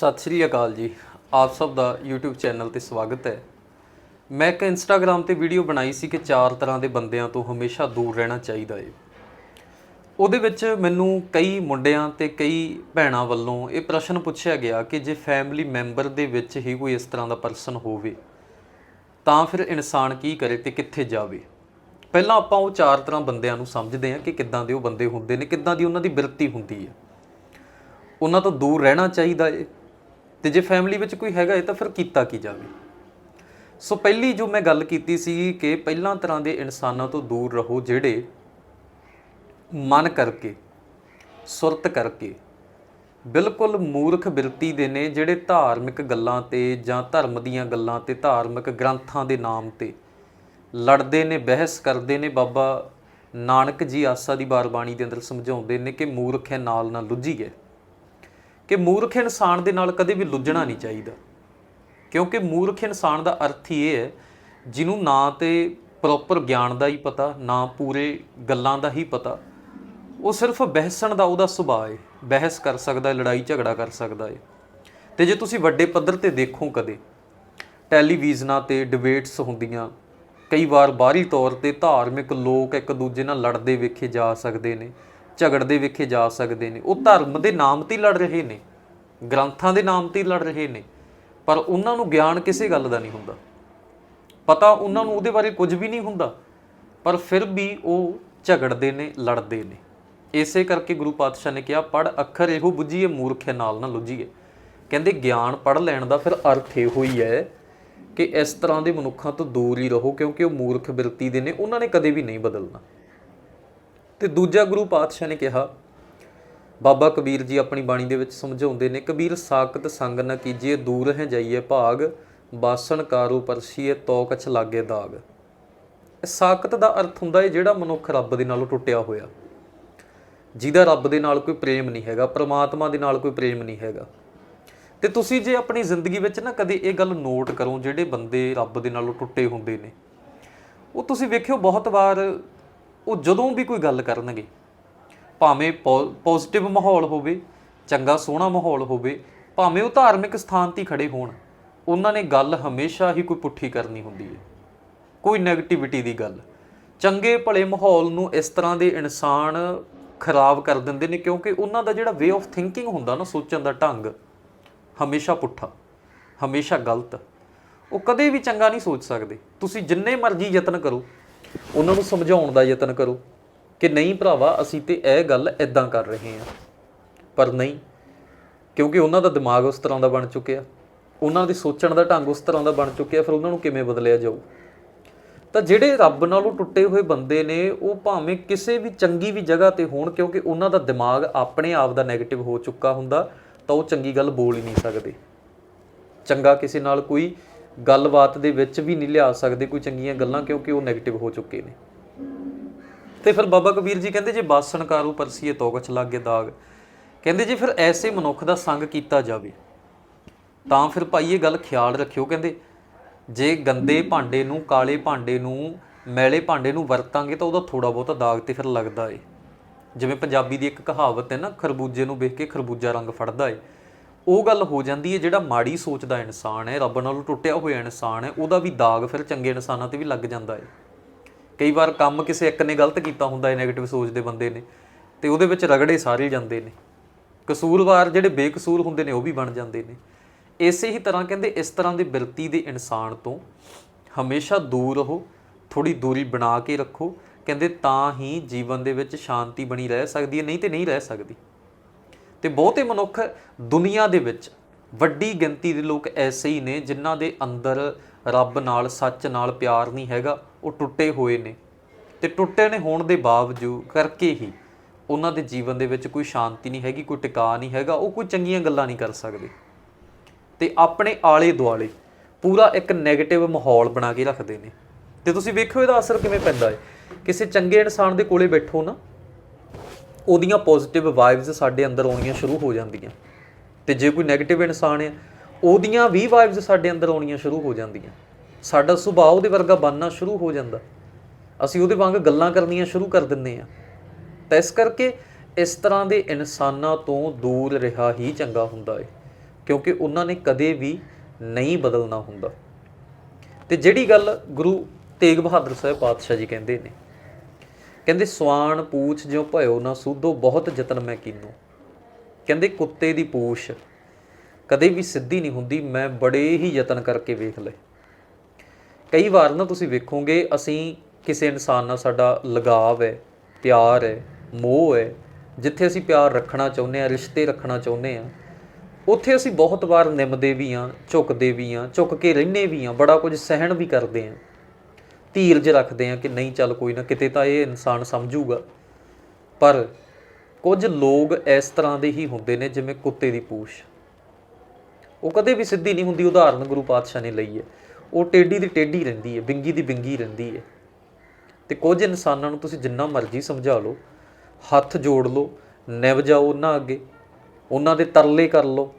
ਸਤਿ ਸ਼੍ਰੀ ਅਕਾਲ ਜੀ। ਆਪ ਸਭ ਦਾ YouTube ਚੈਨਲ ਤੇ ਸਵਾਗਤ ਹੈ। ਮੈਂ ਇੱਕ Instagram ਤੇ ਵੀਡੀਓ ਬਣਾਈ ਸੀ ਕਿ ਚਾਰ ਤਰ੍ਹਾਂ ਦੇ ਬੰਦਿਆਂ ਤੋਂ ਹਮੇਸ਼ਾ ਦੂਰ ਰਹਿਣਾ ਚਾਹੀਦਾ ਏ। ਉਹਦੇ ਵਿੱਚ ਮੈਨੂੰ ਕਈ ਮੁੰਡਿਆਂ ਤੇ ਕਈ ਭੈਣਾਂ ਵੱਲੋਂ ਇਹ ਪ੍ਰਸ਼ਨ ਪੁੱਛਿਆ ਗਿਆ ਕਿ ਜੇ ਫੈਮਿਲੀ ਮੈਂਬਰ ਦੇ ਵਿੱਚ ਹੀ ਕੋਈ ਇਸ ਤਰ੍ਹਾਂ ਦਾ ਪਰਸਨ ਹੋਵੇ, ਤਾਂ ਫਿਰ ਇਨਸਾਨ ਕੀ ਕਰੇ ਤੇ ਕਿੱਥੇ ਜਾਵੇ? ਪਹਿਲਾਂ ਆਪਾਂ ਉਹ ਚਾਰ ਤਰ੍ਹਾਂ ਬੰਦਿਆਂ ਨੂੰ ਸਮਝਦੇ ਹਾਂ ਕਿ ਕਿੱਦਾਂ ਦੇ ਉਹ ਬੰਦੇ ਹੁੰਦੇ ਨੇ, ਕਿੱਦਾਂ ਦੀ ਉਹਨਾਂ ਦੀ ਬਿਰਤੀ ਹੁੰਦੀ ਹੈ। ਉਹਨਾਂ ਤੋਂ ਦੂਰ ਰਹਿਣਾ ਚਾਹੀਦਾ ਏ। ਤੇ ਜੇ ਫੈਮਿਲੀ ਵਿੱਚ ਕੋਈ ਹੈਗਾ ਹੈ ਤਾਂ ਫਿਰ ਕੀਤਾ ਕੀ ਜਾਵੇ? ਸੋ ਪਹਿਲੀ ਜੋ ਮੈਂ ਗੱਲ ਕੀਤੀ ਸੀ ਕਿ ਪਹਿਲਾਂ ਤਰ੍ਹਾਂ ਦੇ ਇਨਸਾਨਾਂ ਤੋਂ ਦੂਰ ਰਹੋ ਜਿਹੜੇ ਮਨ ਕਰਕੇ, ਸੁਰਤ ਕਰਕੇ ਬਿਲਕੁਲ ਮੂਰਖ ਬਿਰਤੀ ਦੇ ਨੇ ਜਿਹੜੇ ਧਾਰਮਿਕ ਗੱਲਾਂ ਤੇ ਜਾਂ ਧਰਮ ਦੀਆਂ ਗੱਲਾਂ ਤੇ, ਧਾਰਮਿਕ ਗ੍ਰੰਥਾਂ ਦੇ ਨਾਮ ਤੇ ਲੜਦੇ ਨੇ, ਬਹਿਸ ਕਰਦੇ ਨੇ, ਬਾਬਾ ਨਾਨਕ ਜੀ ਆਸਾ ਦੀ ਬਾਰਬਾਣੀ ਦੇ ਅੰਦਰ ਸਮਝਾਉਂਦੇ ਨੇ ਕਿ ਮੂਰਖ ਹੈ, ਨਾਲ ਨਾ ਲੁੱਝੀਏ ਕਿ ਮੂਰਖ ਇਨਸਾਨ ਦੇ ਨਾਲ ਕਦੇ ਵੀ ਲੁੱਝਣਾ ਨਹੀਂ ਚਾਹੀਦਾ। ਕਿਉਂਕਿ ਮੂਰਖ ਇਨਸਾਨ ਦਾ ਅਰਥ ਹੀ ਇਹ ਹੈ, ਜਿਹਨੂੰ ਨਾ ਤੇ ਪ੍ਰੋਪਰ ਗਿਆਨ ਦਾ ਹੀ ਪਤਾ, ਨਾ ਪੂਰੇ ਗੱਲਾਂ ਦਾ ਹੀ ਪਤਾ। ਉਹ ਸਿਰਫ ਬਹਿਸਣ ਦਾ ਉਹਦਾ ਸੁਭਾਅ ਹੈ, ਬਹਿਸ ਕਰ ਸਕਦਾ ਹੈ ਲੜਾਈ ਝਗੜਾ ਕਰ ਸਕਦਾ ਹੈ। ਤੇ ਜੇ ਤੁਸੀਂ ਵੱਡੇ ਪੱਧਰ ਤੇ ਦੇਖੋ ਕਦੇ, ਟੈਲੀਵਿਜ਼ਨਾਂ ਤੇ ਡਿਬੇਟਸ ਹੁੰਦੀਆਂ, ਕਈ ਵਾਰ ਬਾਹਰੀ ਤੌਰ ਤੇ ਧਾਰਮਿਕ ਲੋਕ ਇੱਕ ਦੂਜੇ ਨਾਲ ਲੜਦੇ ਵੇਖੇ ਜਾ ਸਕਦੇ ਨੇ। ਝਗੜਦੇ ਵੇਖੇ ਜਾ ਸਕਦੇ ਨੇ। ਉਹ ਧਰਮ ਦੇ ਨਾਮ ਤੇ ਲੜ ਰਹੇ ਨੇ। ਗ੍ਰੰਥਾਂ ਦੇ ਨਾਮ ਤੇ ਲੜ ਰਹੇ ਨੇ। ਪਰ ਉਹਨਾਂ ਨੂੰ ਗਿਆਨ ਕਿਸੇ ਗੱਲ ਦਾ ਨਹੀਂ ਹੁੰਦਾ। ਪਤਾ ਉਹਨਾਂ ਨੂੰ ਉਹਦੇ ਬਾਰੇ ਕੁਝ ਵੀ ਨਹੀਂ ਹੁੰਦਾ। ਪਰ ਫਿਰ ਵੀ ਉਹ ਝਗੜਦੇ ਨੇ, ਲੜਦੇ ਨੇ। ਇਸੇ ਕਰਕੇ ਗੁਰੂ ਪਾਤਸ਼ਾਹ ਨੇ ਕਿਹਾ ਪੜ ਅੱਖਰ ਇਹੋ ਬੁੱਝੀਏ, ਮੂਰਖੇ ਨਾਲ ਨਾ ਲੁੱਝੀਏ। ਕਹਿੰਦੇ, ਗਿਆਨ ਪੜ ਲੈਣ ਦਾ ਫਿਰ ਅਰਥ ਇਹੋ ਹੀ ਹੈ ਕਿ ਇਸ ਤਰ੍ਹਾਂ ਦੇ ਮਨੁੱਖਾਂ ਤੋਂ ਦੂਰ ਹੀ ਰਹੋ, ਕਿਉਂਕਿ ਉਹ ਮੂਰਖ ਬਿਰਤੀ ਦੇ ਨੇ। ਉਹਨਾਂ ਨੇ ਕਦੇ ਵੀ ਨਹੀਂ ਬਦਲਣਾ। ਤੇ ਦੂਜਾ ਗੁਰੂ ਪਾਤਸ਼ਾਹ ਨੇ ਕਿਹਾ, ਬਾਬਾ ਕਬੀਰ ਜੀ ਆਪਣੀ ਬਾਣੀ ਦੇ ਵਿੱਚ ਸਮਝਾਉਂਦੇ ਨੇ, ਕਬੀਰ ਸਾਖਤ ਸੰਗ ਨਾ ਕੀਜੀਏ, ਦੂਰ ਹੈ ਜਾਈਏ ਭਾਗ, ਬਾਸਣ ਕਾਰੂ ਪਰਸੀਏ ਤੋ ਕਛ ਲਾਗੇ ਦਾਗ। ਇਹ ਸਾਖਤ ਦਾ ਅਰਥ ਹੁੰਦਾ ਹੈ ਜਿਹੜਾ ਮਨੁੱਖ ਰੱਬ ਦੇ ਨਾਲੋਂ ਟੁੱਟਿਆ ਹੋਇਆ। ਜਿਹਦਾ ਰੱਬ ਦੇ ਨਾਲ ਕੋਈ ਪ੍ਰੇਮ ਨਹੀਂ ਹੈਗਾ, ਪ੍ਰਮਾਤਮਾ ਦੇ ਨਾਲ ਕੋਈ ਪ੍ਰੇਮ ਨਹੀਂ ਹੈਗਾ। ਤੇ ਤੁਸੀਂ ਜੇ ਆਪਣੀ ਜ਼ਿੰਦਗੀ ਵਿੱਚ ਨਾ ਕਦੇ ਇਹ ਗੱਲ ਨੋਟ ਕਰੋ, ਜਿਹੜੇ ਬੰਦੇ ਰੱਬ ਦੇ ਨਾਲੋਂ ਟੁੱਟੇ ਹੁੰਦੇ ਨੇ, ਉਹ ਤੁਸੀਂ ਵੇਖਿਓ ਬਹੁਤ ਵਾਰ ਉਹ ਜਦੋਂ ਵੀ ਕੋਈ ਗੱਲ ਕਰਨਗੇ, ਭਾਵੇਂ ਪੋਜ਼ਿਟਿਵ ਮਾਹੌਲ ਹੋਵੇ, ਚੰਗਾ ਸੋਹਣਾ ਮਾਹੌਲ ਹੋਵੇ, ਭਾਵੇਂ ਉਹ ਧਾਰਮਿਕ ਸਥਾਨ ਤੇ ਹੀ ਖੜੇ ਹੋਣ, ਉਹਨਾਂ ਨੇ ਗੱਲ ਹਮੇਸ਼ਾ ਹੀ ਕੋਈ ਪੁੱਠੀ ਕਰਨੀ ਹੁੰਦੀ ਹੈ। ਕੋਈ 네ਗੇਟਿਵਿਟੀ ਦੀ ਗੱਲ। ਚੰਗੇ ਭਲੇ ਮਾਹੌਲ ਨੂੰ ਇਸ ਤਰ੍ਹਾਂ ਦੇ ਇਨਸਾਨ ਖਰਾਬ ਕਰ ਦਿੰਦੇ ਨੇ ਕਿਉਂਕਿ ਉਹਨਾਂ ਦਾ ਜਿਹੜਾ ਵੇ ਆਫ ਥਿੰਕਿੰਗ ਹੁੰਦਾ ਨਾ, ਸੋਚਣ ਦਾ ਢੰਗ, ਹਮੇਸ਼ਾ ਪੁੱਠਾ, ਹਮੇਸ਼ਾ ਗਲਤ। ਉਹ ਕਦੇ ਵੀ ਚੰਗਾ ਨਹੀਂ ਸੋਚ ਸਕਦੇ। ਤੁਸੀਂ ਜਿੰਨੇ ਮਰਜ਼ੀ ਯਤਨ ਕਰੋ ਉਹਨਾਂ ਨੂੰ ਸਮਝਾਉਣ ਦਾ ਯਤਨ ਕਰੋ ਕਿ ਨਹੀਂ ਭਰਾਵਾ, ਅਸੀਂ ਤੇ ਇਹ ਗੱਲ ਇਦਾਂ ਕਰ ਰਹੇ ਹਾਂ। ਪਰ ਨਹੀਂ, ਕਿਉਂਕਿ ਉਹਨਾਂ ਦਾ ਦਿਮਾਗ ਉਸ ਤਰ੍ਹਾਂ ਦਾ ਬਣ ਚੁੱਕਿਆ। ਉਹਨਾਂ ਦੇ ਸੋਚਣ ਦਾ ਢੰਗ ਉਸ ਤਰ੍ਹਾਂ ਦਾ ਬਣ ਚੁੱਕਿਆ, ਫਿਰ ਉਹਨਾਂ ਨੂੰ ਕਿਵੇਂ ਬਦਲਿਆ ਜਾਊ? ਤਾਂ ਜਿਹੜੇ ਰੱਬ ਨਾਲੋਂ ਟੁੱਟੇ ਹੋਏ ਬੰਦੇ ਨੇ, ਉਹ ਭਾਵੇਂ ਕਿਸੇ ਵੀ ਚੰਗੀ ਵੀ ਜਗ੍ਹਾ ਤੇ ਹੋਣ, ਕਿਉਂਕਿ ਉਹਨਾਂ ਦਾ ਦਿਮਾਗ ਆਪਣੇ ਆਪ ਦਾ 네ਗੇਟਿਵ ਹੋ ਚੁੱਕਾ ਹੁੰਦਾ, ਤਾਂ ਉਹ ਚੰਗੀ ਗੱਲ ਬੋਲ ਹੀ ਨਹੀਂ ਸਕਦੇ। ਚੰਗਾ ਕਿਸੇ ਨਾਲ ਕੋਈ ਗੱਲਬਾਤ ਦੇ ਵਿੱਚ ਵੀ ਨਹੀਂ ਲਿਆ ਸਕਦੇ ਕੋਈ ਚੰਗੀਆਂ ਗੱਲਾਂ ਕਿਉਂਕਿ ਉਹ 네ਗੇਟਿਵ ਹੋ ਚੁੱਕੇ ਨੇ। ਤੇ ਫਿਰ ਬਾਬਾ ਕਬੀਰ ਜੀ ਕਹਿੰਦੇ ਜੇ ਬਾਸਣ ਕਾਰੂ ਪਰਸੀਏ ਤੋਗਚ ਲੱਗੇ ਦਾਗ। ਕਹਿੰਦੇ ਜੇ ਫਿਰ ਐਸੇ ਮਨੁੱਖ ਦਾ ਸੰਗ ਕੀਤਾ ਜਾਵੇ, ਤਾਂ ਫਿਰ ਭਾਈ ਇਹ ਗੱਲ ਖਿਆਲ ਰੱਖਿਓ, ਕਹਿੰਦੇ ਜੇ ਗੰਦੇ ਭਾਂਡੇ ਨੂੰ, ਕਾਲੇ ਭਾਂਡੇ ਨੂੰ, ਮੈਲੇ ਭਾਂਡੇ ਨੂੰ ਵਰਤਾਂਗੇ ਤਾਂ ਉਹਦਾ ਥੋੜਾ ਬਹੁਤਾ ਦਾਗ ਤੇ ਫਿਰ ਲੱਗਦਾ ਏ। ਜਿਵੇਂ ਪੰਜਾਬੀ ਦੀ ਇੱਕ ਕਹਾਵਤ ਹੈ ਨਾ, ਖਰਬੂਜੇ ਨੂੰ ਵੇਖ ਕੇ ਖਰਬੂਜਾ ਰੰਗ ਫੜਦਾ ਏ। ਉਹ ਗੱਲ ਹੋ ਜਾਂਦੀ ਹੈ, ਜਿਹੜਾ ਮਾੜੀ ਸੋਚ ਦਾ ਇਨਸਾਨ ਹੈ, ਰੱਬ ਨਾਲੋਂ ਟੁੱਟਿਆ ਹੋਇਆ ਇਨਸਾਨ ਹੈ, ਉਹਦਾ ਵੀ ਦਾਗ ਫਿਰ ਚੰਗੇ ਇਨਸਾਨਾਂ ਤੇ ਵੀ ਲੱਗ ਜਾਂਦਾ ਹੈ। ਕਈ ਵਾਰ ਕੰਮ ਕਿਸੇ ਇੱਕ ਨੇ ਗਲਤ ਕੀਤਾ ਹੁੰਦਾ ਹੈ 네ਗੇਟਿਵ ਸੋਚ ਦੇ ਬੰਦੇ ਨੇ, ਤੇ ਉਹਦੇ ਵਿੱਚ ਰਗੜੇ ਸਾਰੇ ਜਾਂਦੇ ਨੇ। ਕਸੂਰਵਾਰ ਜਿਹੜੇ ਬੇਕਸੂਰ ਹੁੰਦੇ ਨੇ, ਉਹ ਵੀ ਬਣ ਜਾਂਦੇ ਨੇ। ਇਸੇ ਹੀ ਤਰ੍ਹਾਂ ਕਹਿੰਦੇ, ਇਸ ਤਰ੍ਹਾਂ ਦੇ ਬਿਰਤੀ ਦੇ ਇਨਸਾਨ ਤੋਂ ਹਮੇਸ਼ਾ ਦੂਰ ਰਹੋ ਥੋੜੀ ਦੂਰੀ ਬਣਾ ਕੇ ਰੱਖੋ। ਕਹਿੰਦੇ, ਤਾਂ ਹੀ ਜੀਵਨ ਦੇ ਵਿੱਚ ਸ਼ਾਂਤੀ ਬਣੀ ਰਹਿ ਸਕਦੀ ਹੈ, ਨਹੀਂ ਤੇ ਨਹੀਂ ਰਹਿ ਸਕਦੀ। ਤੇ ਬਹੁਤੇ ਮਨੁੱਖ ਦੁਨੀਆ ਦੇ ਵਿੱਚ ਵੱਡੀ ਗਿਣਤੀ ਦੇ ਲੋਕ ਐਸੇ ਹੀ ਨੇ ਜਿਨ੍ਹਾਂ ਦੇ ਅੰਦਰ ਰੱਬ ਨਾਲ, ਸੱਚ ਨਾਲ ਪਿਆਰ ਨਹੀਂ ਹੈਗਾ, ਉਹ ਟੁੱਟੇ ਹੋਏ ਨੇ। ਤੇ ਟੁੱਟੇ ਨੇ ਹੋਣ ਦੇ ਬਾਵਜੂਦ ਕਰਕੇ ਹੀ ਉਹਨਾਂ ਦੇ ਜੀਵਨ ਦੇ ਵਿੱਚ ਕੋਈ ਸ਼ਾਂਤੀ ਨਹੀਂ ਹੈਗੀ, ਕੋਈ ਟਿਕਾ ਨਹੀਂ ਹੈਗਾ, ਉਹ ਕੋਈ ਚੰਗੀਆਂ ਗੱਲਾਂ ਨਹੀਂ ਕਰ ਸਕਦੇ। ਤੇ ਆਪਣੇ ਆਲੇ ਦੁਆਲੇ ਪੂਰਾ ਇੱਕ 네ਗੇਟਿਵ ਮਾਹੌਲ ਬਣਾ ਕੇ ਰੱਖਦੇ ਨੇ। ਤੇ ਤੁਸੀਂ ਵੇਖਿਓ ਇਹਦਾ ਅਸਰ ਕਿਵੇਂ ਪੈਂਦਾ ਹੈ। ਕਿਸੇ ਚੰਗੇ ਇਨਸਾਨ ਦੇ ਕੋਲੇ ਬੈਠੋ ਨਾ ਉਹਦੀਆਂ ਪੋਜ਼ਿਟਿਵ ਵਾਈਬਸ ਸਾਡੇ ਅੰਦਰ ਆਉਣੀਆਂ ਸ਼ੁਰੂ ਹੋ ਜਾਂਦੀਆਂ। ਤੇ ਜੇ ਕੋਈ 네ਗੇਟਿਵ ਇਨਸਾਨ ਹੈ, ਉਹਦੀਆਂ ਵੀ ਵਾਈਬਸ ਸਾਡੇ ਅੰਦਰ ਆਉਣੀਆਂ ਸ਼ੁਰੂ ਹੋ ਜਾਂਦੀਆਂ। ਸਾਡਾ ਸੁਭਾਅ ਉਹਦੇ ਵਰਗਾ ਬਣਨਾ ਸ਼ੁਰੂ ਹੋ ਜਾਂਦਾ। ਅਸੀਂ ਉਹਦੇ ਵਾਂਗ ਗੱਲਾਂ ਕਰਨੀਆਂ ਸ਼ੁਰੂ ਕਰ ਦਿੰਦੇ ਆ ਤਾਂ ਇਸ ਕਰਕੇ ਇਸ ਤਰ੍ਹਾਂ ਦੇ ਇਨਸਾਨਾਂ ਤੋਂ ਦੂਰ ਰਿਹਾ ਹੀ ਚੰਗਾ ਹੁੰਦਾ ਏ ਕਿਉਂਕਿ ਉਹਨਾਂ ਨੇ ਕਦੇ ਵੀ ਨਹੀਂ ਬਦਲਣਾ ਹੁੰਦਾ। ਤੇ ਜਿਹੜੀ ਗੱਲ ਗੁਰੂ ਤੇਗ ਬਹਾਦਰ ਸਾਹਿਬ ਪਾਤਸ਼ਾਹ ਜੀ ਕਹਿੰਦੇ ਨੇ ਕਹਿੰਦੇ ਸਵਾਨ ਪੂਛ ਜਿਉ ਭਇਓ ਨਾ ਸੂਧੋ ਬਹੁਤ ਯਤਨ ਮੈਂ ਕੀਨੋ। ਕਹਿੰਦੇ ਕੁੱਤੇ ਦੀ ਪੂਛ ਕਦੇ ਵੀ ਸਿੱਧੀ ਨਹੀਂ ਹੁੰਦੀ, ਮੈਂ ਬੜੇ ਹੀ ਯਤਨ ਕਰਕੇ ਵੇਖ ਲਏ। ਕਈ ਵਾਰ ਨਾ ਤੁਸੀਂ ਵੇਖੋਗੇ, ਅਸੀਂ ਕਿਸੇ ਇਨਸਾਨ ਨਾਲ ਸਾਡਾ ਲਗਾਵ ਹੈ, ਪਿਆਰ ਹੈ, ਮੋਹ ਹੈ, ਜਿੱਥੇ ਅਸੀਂ ਪਿਆਰ ਰੱਖਣਾ ਚਾਹੁੰਦੇ ਆ ਰਿਸ਼ਤੇ ਰੱਖਣਾ ਚਾਹੁੰਦੇ ਆ ਉੱਥੇ ਅਸੀਂ ਬਹੁਤ ਵਾਰ ਨਿੰਮਦੇ ਵੀ ਆ ਝੁਕਦੇ ਵੀ ਆ ਝੁਕ ਕੇ ਰਹਿੰਦੇ ਵੀ ਆ ਬੜਾ ਕੁਝ ਸਹਿਣ ਵੀ ਕਰਦੇ ਆ ਧੀਰਜ ਰੱਖਦੇ ਆ ਕਿ ਨਹੀਂ ਚੱਲ ਕੋਈ ਨਾ, ਕਿਤੇ ਤਾਂ ਇਹ ਇਨਸਾਨ ਸਮਝੂਗਾ। ਪਰ ਕੁਝ ਲੋਕ ਇਸ ਤਰ੍ਹਾਂ ਦੇ ਹੀ ਹੁੰਦੇ ਨੇ, ਜਿਵੇਂ ਕੁੱਤੇ ਦੀ ਪੂਛ। ਉਹ ਕਦੇ ਵੀ ਸਿੱਧੀ ਨਹੀਂ ਹੁੰਦੀ, ਉਦਾਹਰਨ ਗੁਰੂ ਪਾਤਸ਼ਾਹ ਨੇ ਲਈ ਹੈ। ਉਹ ਟੇਢੀ ਦੀ ਟੇਢੀ ਰਹਿੰਦੀ ਹੈ, ਬਿੰਗੀ ਦੀ ਬਿੰਗੀ ਰਹਿੰਦੀ ਹੈ। ਤੇ ਕੁਝ ਇਨਸਾਨਾਂ ਨੂੰ ਤੁਸੀਂ ਜਿੰਨਾ ਮਰਜ਼ੀ ਸਮਝਾ ਲਓ, ਹੱਥ ਜੋੜ ਲਓ, ਨਿਵ ਜਾਓ ਉਹਨਾਂ ਅੱਗੇ, ਉਹਨਾਂ ਦੇ ਤਰਲੇ ਕਰ ਲਓ।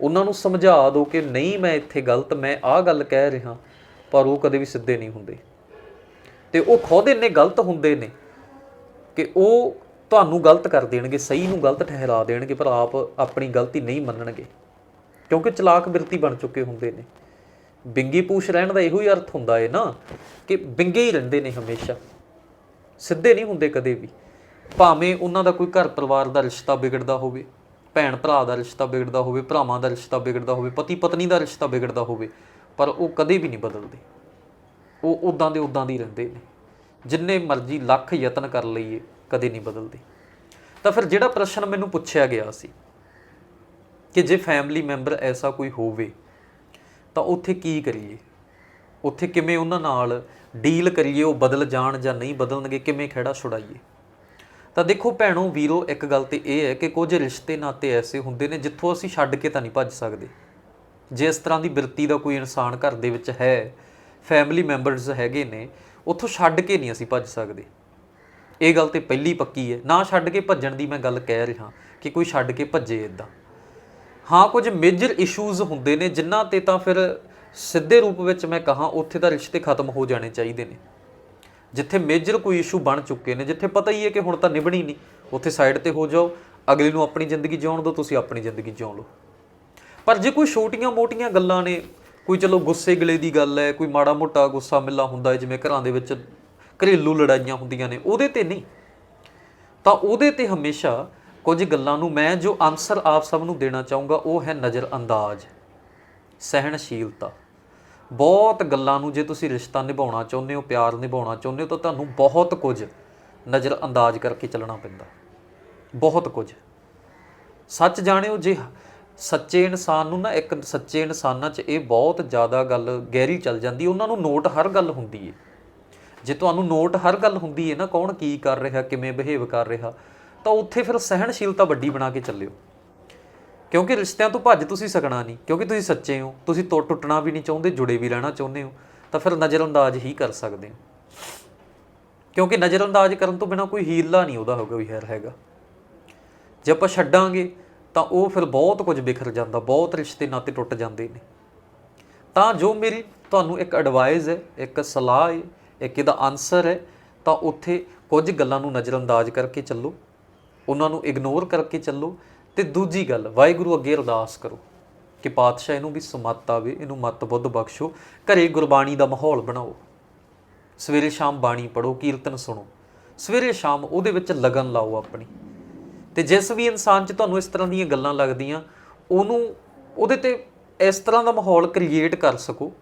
ਉਹਨਾਂ ਨੂੰ ਸਮਝਾ ਦਿਓ ਕਿ ਨਹੀਂ, ਮੈਂ ਇੱਥੇ ਗਲਤ, ਮੈਂ ਆਹ ਗੱਲ ਕਹਿ ਰਿਹਾ, ਪਰ ਉਹ ਕਦੇ ਵੀ ਸਿੱਧੇ ਨਹੀਂ ਹੁੰਦੇ। ਤੇ ਉਹ ਖੁਦ ਇੰਨੇ ਗਲਤ ਹੁੰਦੇ ਨੇ ਕਿ ਉਹ ਤੁਹਾਨੂੰ ਗਲਤ ਕਰ ਦੇਣਗੇ, ਸਹੀ ਨੂੰ ਗਲਤ ਠਹਿਰਾ ਦੇਣਗੇ, ਪਰ ਆਪ ਆਪਣੀ ਗਲਤੀ ਨਹੀਂ ਮੰਨਣਗੇ। ਕਿਉਂਕਿ ਚਲਾਕ ਬਿਰਤੀ ਬਣ ਚੁੱਕੇ ਹੁੰਦੇ ਨੇ। ਬਿੰਗੀ ਪੂਛ ਰਹਿਣ ਦਾ ਇਹੋ ਹੀ ਅਰਥ ਹੁੰਦਾ ਹੈ ਨਾ ਕਿ ਬਿੰਗੇ ਹੀ ਰਹਿੰਦੇ ਨੇ ਹਮੇਸ਼ਾ। ਸਿੱਧੇ ਨਹੀਂ ਹੁੰਦੇ ਕਦੇ ਵੀ। ਭਾਵੇਂ ਉਹਨਾਂ ਦਾ ਕੋਈ ਘਰ ਪਰਿਵਾਰ ਦਾ ਰਿਸ਼ਤਾ ਵਿਗੜਦਾ ਹੋਵੇ, ਭੈਣ ਭਰਾ ਦਾ ਰਿਸ਼ਤਾ ਵਿਗੜਦਾ ਹੋਵੇ, ਭਰਾਵਾਂ ਦਾ ਰਿਸ਼ਤਾ ਵਿਗੜਦਾ ਹੋਵੇ, ਪਤੀ ਪਤਨੀ ਦਾ ਰਿਸ਼ਤਾ ਵਿਗੜਦਾ ਹੋਵੇ, ਪਰ ਉਹ ਕਦੇ ਵੀ ਨਹੀਂ ਬਦਲਦੇ। ਉਹ ਉਦਾਂ ਦੇ ਉਦਾਂ ਦੀ ਰਹਿੰਦੇ ਨੇ। ਜਿੰਨੇ ਮਰਜ਼ੀ ਲੱਖ ਯਤਨ ਕਰ ਲਈਏ, ਕਦੇ ਨਹੀਂ ਬਦਲਦੇ। ਤਾਂ ਫਿਰ ਜਿਹੜਾ ਪ੍ਰਸ਼ਨ ਮੈਨੂੰ ਪੁੱਛਿਆ ਗਿਆ ਸੀ ਕਿ ਜੇ ਫੈਮਿਲੀ ਮੈਂਬਰ ਐਸਾ ਕੋਈ ਹੋਵੇ, ਤਾਂ ਉੱਥੇ ਕੀ ਕਰੀਏ? ਉੱਥੇ ਕਿਵੇਂ ਉਹਨਾਂ ਨਾਲ ਡੀਲ ਕਰੀਏ, ਉਹ ਬਦਲ ਜਾਣ ਜਾਂ ਨਹੀਂ ਬਦਲਣਗੇ, ਕਿਵੇਂ ਖੜਾ ਛੁਡਾਈਏ? ਤਾਂ ਦੇਖੋ ਭੈਣੋ, ਵੀਰੋ, ਇੱਕ ਗੱਲ ਤੇ ਇਹ ਹੈ ਕਿ ਕੁਝ ਰਿਸ਼ਤੇ ਨਾਤੇ ਐਸੇ ਹੁੰਦੇ ਨੇ ਜਿੱਥੋਂ ਅਸੀਂ ਛੱਡ ਕੇ ਤਾਂ ਨਹੀਂ ਭੱਜ ਸਕਦੇ। ਜੇ ਇਸ ਤਰ੍ਹਾਂ ਦੀ ਬਿਰਤੀ ਦਾ ਕੋਈ ਇਨਸਾਨ ਘਰ ਦੇ ਵਿੱਚ ਹੈ ਫੈਮਿਲੀ ਮੈਂਬਰਸ ਹੈਗੇ ਨੇ, ਉੱਥੋਂ ਛੱਡ ਕੇ ਨਹੀਂ ਅਸੀਂ ਭੱਜ ਸਕਦੇ। ਇਹ ਗੱਲ ਤੇ ਪਹਿਲੀ ਪੱਕੀ ਹੈ। ਨਾ ਛੱਡ ਕੇ ਭੱਜਣ ਦੀ ਮੈਂ ਗੱਲ ਕਹਿ ਰਿਹਾ ਕਿ ਕੋਈ ਛੱਡ ਕੇ ਭੱਜੇ ਇਦਾਂ ਹਾਂ, ਕੁਝ ਮੇਜਰ ਇਸ਼ੂਜ਼ ਹੁੰਦੇ ਨੇ, ਜਿਨ੍ਹਾਂ ਤੇ ਤਾਂ ਫਿਰ ਸਿੱਧੇ ਰੂਪ ਵਿੱਚ ਮੈਂ ਕਹਾਂ, ਉੱਥੇ ਤਾਂ ਰਿਸ਼ਤੇ ਖਤਮ ਹੋ ਜਾਣੇ ਚਾਹੀਦੇ ਨੇ। ਜਿੱਥੇ ਮੇਜਰ ਕੋਈ ਇਸ਼ੂ ਬਣ ਚੁੱਕੇ ਨੇ, ਜਿੱਥੇ ਪਤਾ ਹੀ ਹੈ ਕਿ ਹੁਣ ਤਾਂ ਨਿਭਣੀ ਨਹੀਂ, ਉੱਥੇ ਸਾਈਡ ਤੇ ਹੋ ਜਾਓ, ਅਗਲੇ ਨੂੰ ਆਪਣੀ ਜ਼ਿੰਦਗੀ ਜਿਉਣ ਦਿਓ, ਤੁਸੀਂ ਆਪਣੀ ਜ਼ਿੰਦਗੀ ਜਿਉਂ ਲਓ। ਪਰ ਜੇ ਕੋਈ ਛੋਟੀਆਂ-ਮੋਟੀਆਂ ਗੱਲਾਂ ਨੇ ਕੋਈ ਚਲੋ ਗੁੱਸੇ ਗਿਲੇ ਦੀ ਗੱਲ ਹੈ, ਕੋਈ ਮਾੜਾ ਮੋਟਾ ਗੁੱਸਾ ਮਿਲਾ ਹੁੰਦਾ ਹੈ, ਜਿਵੇਂ ਘਰਾਂ ਦੇ ਵਿੱਚ ਘਰੇਲੂ ਲੜਾਈਆਂ ਹੁੰਦੀਆਂ ਨੇ, ਉਹਦੇ ਤੇ ਨਹੀਂ। ਤਾਂ ਉਹਦੇ ਤੇ ਹਮੇਸ਼ਾ ਕੁਝ ਗੱਲਾਂ ਨੂੰ ਮੈਂ ਜੋ ਆਨਸਰ ਆਪ ਸਭ ਨੂੰ ਦੇਣਾ ਚਾਹੂੰਗਾ, ਉਹ ਹੈ ਨਜ਼ਰ ਅੰਦਾਜ਼ ਸਹਿਣਸ਼ੀਲਤਾ। ਬਹੁਤ ਗੱਲਾਂ ਨੂੰ ਜੇ ਤੁਸੀਂ ਰਿਸ਼ਤਾ ਨਿਭਾਉਣਾ ਚਾਹੁੰਦੇ ਹੋ, ਪਿਆਰ ਨਿਭਾਉਣਾ ਚਾਹੁੰਦੇ ਹੋ, ਤਾਂ ਤੁਹਾਨੂੰ ਬਹੁਤ ਕੁਝ ਨਜ਼ਰ ਅੰਦਾਜ਼ ਕਰਕੇ ਚੱਲਣਾ ਪੈਂਦਾ। ਬਹੁਤ ਕੁਝ। ਸੱਚ ਜਾਣਿਓ, ਜੇ ਸੱਚੇ ਇਨਸਾਨ ਨੂੰ ਨਾ, ਇੱਕ ਸੱਚੇ ਇਨਸਾਨਾਂ 'ਚ ਇਹ ਬਹੁਤ ਜ਼ਿਆਦਾ ਗੱਲ ਗਹਿਰੀ ਚੱਲ ਜਾਂਦੀ, ਉਹਨਾਂ ਨੂੰ ਨੋਟ ਹਰ ਗੱਲ ਹੁੰਦੀ ਹੈ ਜੇ ਤੁਹਾਨੂੰ ਨੋਟ ਹਰ ਗੱਲ ਹੁੰਦੀ ਹੈ ਨਾ, ਕੌਣ ਕੀ ਕਰ ਰਿਹਾ, ਕਿਵੇਂ ਬਿਹੇਵ ਕਰ ਰਿਹਾ, ਤਾਂ ਉੱਥੇ ਫਿਰ ਸਹਿਣਸ਼ੀਲਤਾ ਵੱਡੀ ਬਣਾ ਕੇ ਚੱਲਿਓ। ਕਿਉਂਕਿ ਰਿਸ਼ਤਿਆਂ ਤੋਂ ਭੱਜ ਤੁਸੀਂ ਸਕਣਾ ਨਹੀਂ, ਕਿਉਂਕਿ ਤੁਸੀਂ ਸੱਚੇ ਹੋ, ਤੁਸੀਂ ਤੋਂ, ਟੁੱਟਣਾ ਵੀ ਨਹੀਂ ਚਾਹੁੰਦੇ, ਜੁੜੇ ਵੀ ਰਹਿਣਾ ਚਾਹੁੰਦੇ ਹੋ, ਤਾਂ ਫਿਰ ਨਜ਼ਰਅੰਦਾਜ਼ ਹੀ ਕਰ ਸਕਦੇ ਹੋ। ਕਿਉਂਕਿ ਨਜ਼ਰਅੰਦਾਜ਼ ਕਰਨ ਤੋਂ ਬਿਨਾ ਕੋਈ ਹੀਲਾ ਨਹੀਂ ਉਹਦਾ ਹੋਗਾ ਵੀ ਹੈਰ ਹੈਗਾ। ਜੇ ਆਪਾਂ ਛੱਡਾਂਗੇ ਤਾਂ ਉਹ ਫਿਰ ਬਹੁਤ ਕੁਝ ਬਿਖਰ ਜਾਂਦਾ, ਬਹੁਤ ਰਿਸ਼ਤੇ ਨਾਤੇ ਟੁੱਟ ਜਾਂਦੇ ਨੇ। ਤਾਂ ਜੋ ਮੇਰੀ ਤੁਹਾਨੂੰ ਇੱਕ ਐਡਵਾਈਸ ਹੈ, ਇੱਕ ਸਲਾਹ ਹੈ, ਇੱਕ ਇਹਦਾ ਆਨਸਰ ਹੈ, ਤਾਂ ਉੱਥੇ ਕੁਝ ਗੱਲਾਂ ਨੂੰ ਨਜ਼ਰਅੰਦਾਜ਼ ਕਰਕੇ ਚੱਲੋ, ਉਹਨਾਂ ਨੂੰ ਇਗਨੋਰ ਕਰਕੇ ਚੱਲੋ ਤੇ ਦੂਜੀ ਗੱਲ, ਵਾਹਿਗੁਰੂ ਅੱਗੇ ਅਰਦਾਸ ਕਰੋ ਕਿ ਪਾਤਸ਼ਾਹ ਇਹਨੂੰ ਵੀ ਸਮੱਤ ਆਵੇ, ਇਹਨੂੰ ਮਤ ਬੁੱਧ ਬਖਸ਼ੋ, ਘਰੇ ਗੁਰਬਾਣੀ ਦਾ ਮਾਹੌਲ ਬਣਾਓ। ਸਵੇਰੇ ਸ਼ਾਮ ਬਾਣੀ ਪੜੋ ਕੀਰਤਨ ਸੁਣੋ। ਸਵੇਰੇ ਸ਼ਾਮ ਉਹਦੇ ਵਿੱਚ ਲਗਨ ਲਾਓ ਆਪਣੀ। ਤੇ ਜਿਸ ਵੀ ਇਨਸਾਨ 'ਚ ਤੁਹਾਨੂੰ ਇਸ ਤਰ੍ਹਾਂ ਦੀਆਂ ਗੱਲਾਂ ਲੱਗਦੀਆਂ, ਉਹਨੂੰ, ਉਹਦੇ ਤੇ ਇਸ ਤਰ੍ਹਾਂ ਦਾ ਮਾਹੌਲ ਕ੍ਰੀਏਟ ਕਰ ਸਕੋ,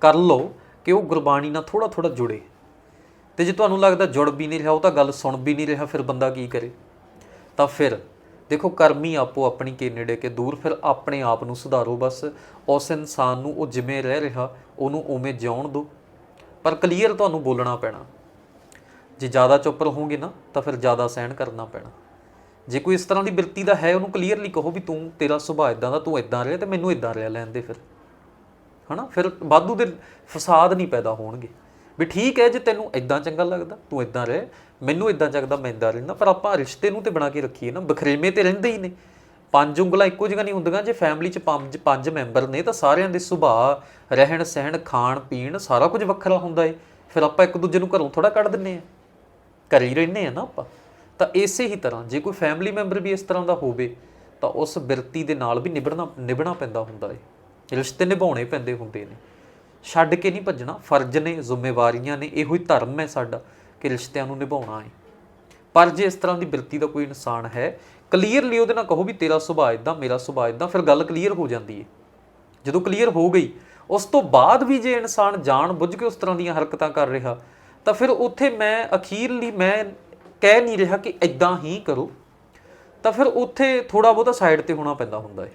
ਕਰ ਲਓ ਕਿ ਉਹ ਗੁਰਬਾਣੀ ਨਾਲ ਥੋੜਾ ਥੋੜਾ ਜੁੜੇ। ਤੇ ਜੇ ਤੁਹਾਨੂੰ ਲੱਗਦਾ ਜੁੜ ਵੀ ਨਹੀਂ ਰਿਹਾ, ਉਹ ਤਾਂ ਗੱਲ ਸੁਣ ਵੀ ਨਹੀਂ ਰਿਹਾ, ਫਿਰ ਬੰਦਾ ਕੀ ਕਰੇ? ਤਾਂ ਫਿਰ ਦੇਖੋ, ਕਰਮੀ ਆਪੋ ਆਪਣੀ ਕੇ ਨੇੜੇ ਕੇ ਦੂਰ, ਫਿਰ ਆਪਣੇ ਆਪ ਨੂੰ ਸੁਧਾਰੋ ਬਸ। ਉਸ ਇਨਸਾਨ ਨੂੰ ਉਹ ਜਿਵੇਂ ਰਹਿ ਰਿਹਾ, ਉਹਨੂੰ ਉਵੇਂ ਜਿਉਣ ਦਿਓ ਪਰ ਕਲੀਅਰ ਤੁਹਾਨੂੰ ਬੋਲਣਾ ਪੈਣਾ। ਜੇ ਜ਼ਿਆਦਾ ਚੁੱਪ ਰਹੋਗੇ ਨਾ, ਤਾਂ ਫਿਰ ਜ਼ਿਆਦਾ ਸਹਿਣ ਕਰਨਾ ਪੈਣਾ। ਜੇ ਕੋਈ ਇਸ ਤਰ੍ਹਾਂ ਦੀ ਬਿਰਤੀ ਦਾ ਹੈ, ਉਹਨੂੰ ਕਲੀਅਰਲੀ ਕਹੋ ਵੀ ਤੂੰ, ਤੇਰਾ ਸੁਭਾਅ ਇਦਾਂ ਦਾ, ਤੂੰ ਇਦਾਂ ਰਿਹਾ ਤੇ ਮੈਨੂੰ ਇਦਾਂ ਰਿਹਾ ਲੈਣ ਦੇ ਫਿਰ। ਹਨਾ? ਫਿਰ ਵਾਧੂ ਦੇ ਫਸਾਦ ਨਹੀਂ ਪੈਦਾ ਹੋਣਗੇ। ਵੀ ਠੀਕ ਹੈ ਜੇ ਤੈਨੂੰ ਇਦਾਂ ਚੰਗਾ ਲੱਗਦਾ, ਤੂੰ ਇਦਾਂ ਰਹਿ, ਮੈਨੂੰ ਇਦਾਂ ਚੱਕਦਾ ਮੈਂ ਇਦਾਂ ਰਹਿੰਦਾ, ਪਰ ਆਪਾਂ ਰਿਸ਼ਤੇ ਨੂੰ ਤੇ ਬਣਾ ਕੇ ਰੱਖੀਏ ਨਾ, ਬਖਰੇਵੇਂ ਤੇ ਰਹਿੰਦੇ ਹੀ ਨੇ। ਪੰਜ ਉਂਗਲਾਂ ਇੱਕੋ ਜਗ੍ਹਾ ਨਹੀਂ ਹੁੰਦੀਆਂ, ਜੇ ਫੈਮਿਲੀ 'ਚ ਪੰਜ ਪੰਜ ਮੈਂਬਰ ਨੇ, ਤਾਂ ਸਾਰਿਆਂ ਦੇ ਸੁਭਾਅ, ਰਹਿਣ ਸਹਿਣ, ਖਾਣ, ਪੀਣ, ਸਾਰਾ ਕੁਝ ਵੱਖਰਾ ਹੁੰਦਾ ਏ। ਫਿਰ ਆਪਾਂ ਇੱਕ ਦੂਜੇ ਨੂੰ ਘਰੋਂ ਥੋੜਾ ਕੱਢ ਦਿੰਨੇ ਆ। ਘਰੇ ਹੀ ਰਹਿੰਦੇ ਆ ਨਾ ਆਪਾਂ। ਤਾਂ ਇਸੇ ਹੀ ਤਰ੍ਹਾਂ ਜੇ ਕੋਈ ਫੈਮਿਲੀ ਮੈਂਬਰ ਵੀ ਇਸ ਤਰ੍ਹਾਂ ਦਾ ਹੋਵੇ, ਤਾਂ ਉਸ ਬਿਰਤੀ ਦੇ ਨਾਲ ਵੀ ਨਿਭਣਾ ਨਿਭਣਾ ਪੈਂਦਾ ਹੁੰਦਾ ਏ। ਰਿਸ਼ਤੇ ਨਿਭਾਉਣੇ ਪੈਂਦੇ ਹੁੰਦੇ ਨੇ। ਛੱਡ ਕੇ ਨਹੀਂ ਭੱਜਣਾ, ਫਰਜ਼ ਨੇ, ਜ਼ਿੰਮੇਵਾਰੀਆਂ ਨੇ, ਇਹੋ ਹੀ ਧਰਮ ਹੈ ਸਾਡਾ ਕਿ ਰਿਸ਼ਤਿਆਂ ਨੂੰ ਨਿਭਾਉਣਾ ਹੈ ਪਰ ਜੇ ਇਸ ਤਰ੍ਹਾਂ ਦੀ ਬਿਰਤੀ ਦਾ ਕੋਈ ਇਨਸਾਨ ਹੈ ਕਲੀਅਰਲੀ ਉਹਦੇ ਨਾਲ ਕਹੋ ਵੀ ਤੇਰਾ ਸੁਭਾਅ ਇਦਾਂ ਮੇਰਾ ਸੁਭਾਅ ਇਦਾਂ ਫਿਰ ਗੱਲ ਕਲੀਅਰ ਹੋ ਜਾਂਦੀ ਹੈ ਜਦੋਂ ਕਲੀਅਰ ਹੋ ਗਈ, ਉਸ ਤੋਂ ਬਾਅਦ ਵੀ ਜੇ ਇਨਸਾਨ ਜਾਣ ਬੁੱਝ ਕੇ ਉਸ ਤਰ੍ਹਾਂ ਦੀਆਂ ਹਰਕਤਾਂ ਕਰ ਰਿਹਾ, ਤਾਂ ਫਿਰ ਉੱਥੇ ਮੈਂ ਅਖੀਰਲੀ ਮੈਂ ਕਹਿ ਨਹੀਂ ਰਿਹਾ ਕਿ ਇਦਾਂ ਹੀ ਕਰੋ, ਤਾਂ ਫਿਰ ਉੱਥੇ ਥੋੜਾ ਬਹੁਤਾ ਸਾਈਡ ਤੇ ਹੋਣਾ ਪੈਂਦਾ ਹੁੰਦਾ ਹੈ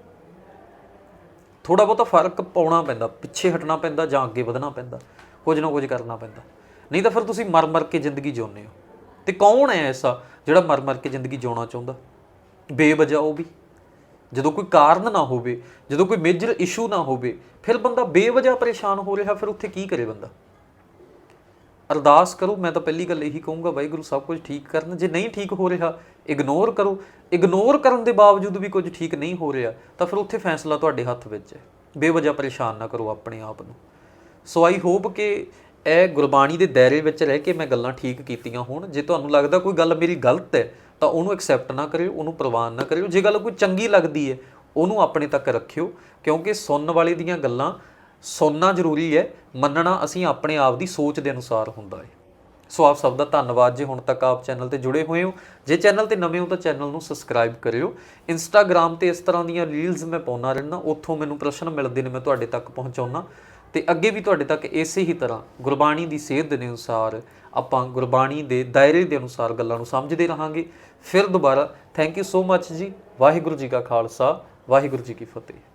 ਥੋੜਾ ਬਹੁਤਾ ਫ਼ਰਕ ਪਾਉਣਾ ਪੈਂਦਾ, ਪਿੱਛੇ ਹਟਣਾ ਪੈਂਦਾ ਜਾਂ ਅੱਗੇ ਵਧਣਾ ਪੈਂਦਾ, ਕੁਝ ਨਾ ਕੁਝ ਕਰਨਾ ਪੈਂਦਾ। ਨਹੀਂ ਤਾਂ ਫਿਰ ਤੁਸੀਂ ਮਰ ਮਰ ਕੇ ਜ਼ਿੰਦਗੀ ਜਿਉਂਦੇ ਹੋ। ਤੇ ਕੌਣ ਹੈ ਐਸਾ ਜਿਹੜਾ ਮਰ ਮਰ ਕੇ ਜ਼ਿੰਦਗੀ ਜਿਉਣਾ ਚਾਹੁੰਦਾ? ਬੇਵਜਾ ਉਹ ਵੀ। ਜਦੋਂ ਕੋਈ ਕਾਰਨ ਨਾ ਹੋਵੇ, ਜਦੋਂ ਕੋਈ ਮੇਜਰ ਇਸ਼ੂ ਨਾ ਹੋਵੇ, ਫਿਰ ਬੰਦਾ ਬੇਵਜ੍ਹਾ ਪਰੇਸ਼ਾਨ ਹੋ ਰਿਹਾ, ਫਿਰ ਉੱਥੇ ਕੀ ਕਰੇ ਬੰਦਾ? ਅਰਦਾਸ ਕਰੋ, ਮੈਂ ਤਾਂ ਪਹਿਲੀ ਗੱਲ ਇਹੀ ਕਹੂੰਗਾ, ਵਾਹਿਗੁਰੂ ਸਭ ਕੁਝ ਠੀਕ ਕਰਨ। ਜੇ ਨਹੀਂ ਠੀਕ ਹੋ ਰਿਹਾ ਇਗਨੋਰ ਕਰੋ। ਇਗਨੋਰ ਕਰਨ ਦੇ ਬਾਵਜੂਦ ਵੀ ਕੁਝ ਠੀਕ ਨਹੀਂ ਹੋ ਰਿਹਾ, ਤਾਂ ਫਿਰ ਉੱਥੇ ਫੈਸਲਾ ਤੁਹਾਡੇ ਹੱਥ ਵਿੱਚ ਹੈ। ਬੇਵਜ੍ਹਾ ਪਰੇਸ਼ਾਨ ਨਾ ਕਰੋ ਆਪਣੇ ਆਪ ਨੂੰ। ਸੋ ਆਈ ਹੋਪ ਕਿ ਇਹ ਗੁਰਬਾਣੀ ਦੇ ਦਾਇਰੇ ਵਿੱਚ ਰਹਿ ਕੇ ਮੈਂ ਗੱਲਾਂ ਠੀਕ ਕੀਤੀਆਂ ਹੋਣ। ਜੇ ਤੁਹਾਨੂੰ ਲੱਗਦਾ ਕੋਈ ਗੱਲ ਮੇਰੀ ਗਲਤ ਹੈ, ਤਾਂ ਉਹਨੂੰ ਐਕਸੈਪਟ ਨਾ ਕਰਿਓ, ਉਹਨੂੰ ਪ੍ਰਵਾਨ ਨਾ ਕਰਿਓ। ਜੇ ਗੱਲ ਕੋਈ ਚੰਗੀ ਲੱਗਦੀ ਹੈ, ਉਹਨੂੰ ਆਪਣੇ ਤੱਕ ਰੱਖਿਓ, ਕਿਉਂਕਿ ਸੁਣਨ ਵਾਲੇ ਦੀਆਂ ਗੱਲਾਂ ਸੁਣਨਾ ਜ਼ਰੂਰੀ ਹੈ, ਮੰਨਣਾ ਅਸੀਂ ਆਪਣੇ ਆਪ ਦੀ ਸੋਚ ਦੇ ਅਨੁਸਾਰ ਹੁੰਦਾ ਹੈ। ਸੋ ਆਪ ਸਭ ਦਾ ਧੰਨਵਾਦ ਜੇ, ਹੁਣ ਤੱਕ ਆਪ ਚੈਨਲ ਤੇ ਜੁੜੇ ਹੋਏ ਹੋ। ਜੇ ਚੈਨਲ ਤੇ ਨਵੇਂ ਹੋ ਤਾਂ ਚੈਨਲ ਨੂੰ ਸਬਸਕ੍ਰਾਈਬ ਕਰਿਓ। ਇੰਸਟਾਗ੍ਰam ਤੇ ਇਸ ਤਰ੍ਹਾਂ ਦੀਆਂ ਰੀਲਸ ਮੈਂ ਪਾਉਣਾ ਰਹਿਣਾ ਉੱਥੋਂ ਮੈਨੂੰ ਪ੍ਰਸ਼ਨ ਮਿਲਦੇ ਨੇ, ਮੈਂ ਤੁਹਾਡੇ ਤੱਕ ਪਹੁੰਚਾਉਣਾ ਤੇ ਅੱਗੇ ਵੀ ਤੁਹਾਡੇ ਤੱਕ ਇਸੇ ਹੀ ਤਰ੍ਹਾਂ ਗੁਰਬਾਣੀ ਦੀ ਸੇਧ ਦੇ ਅਨੁਸਾਰ ਆਪਾਂ ਗੁਰਬਾਣੀ ਦੇ ਦਾਇਰੇ ਦੇ ਅਨੁਸਾਰ ਗੱਲਾਂ ਨੂੰ ਸਮਝਦੇ ਰਹਾਂਗੇ। ਫਿਰ ਦੁਬਾਰਾ ਥੈਂਕ ਯੂ ਸੋ ਮੱਚ ਜੀ। ਵਾਹਿਗੁਰੂ ਜੀ ਕਾ ਖਾਲਸਾ, ਵਾਹਿਗੁਰੂ ਜੀ ਕੀ ਫਤਿਹ।